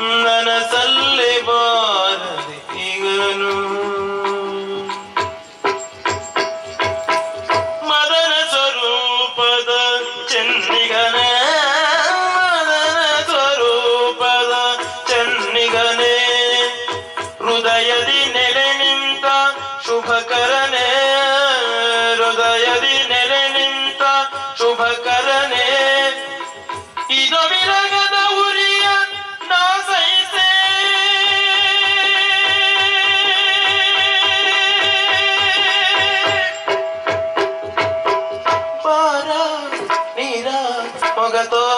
ನನಸಲ್ಲಿ ಬಾರದೆ ಈಗನು. ಮದನ ಸ್ವರೂಪದ ಚಂದ್ರಿಗನೇ ಮದನ ಸ್ವರೂಪದ ಚಂದ್ರಿಗನೇ ಹೃದಯದಿ ನೆಲೆ ನಿಂತ ಹೃದಯದಿ ನೆಲೆ ನಿಂತ mira, porque todo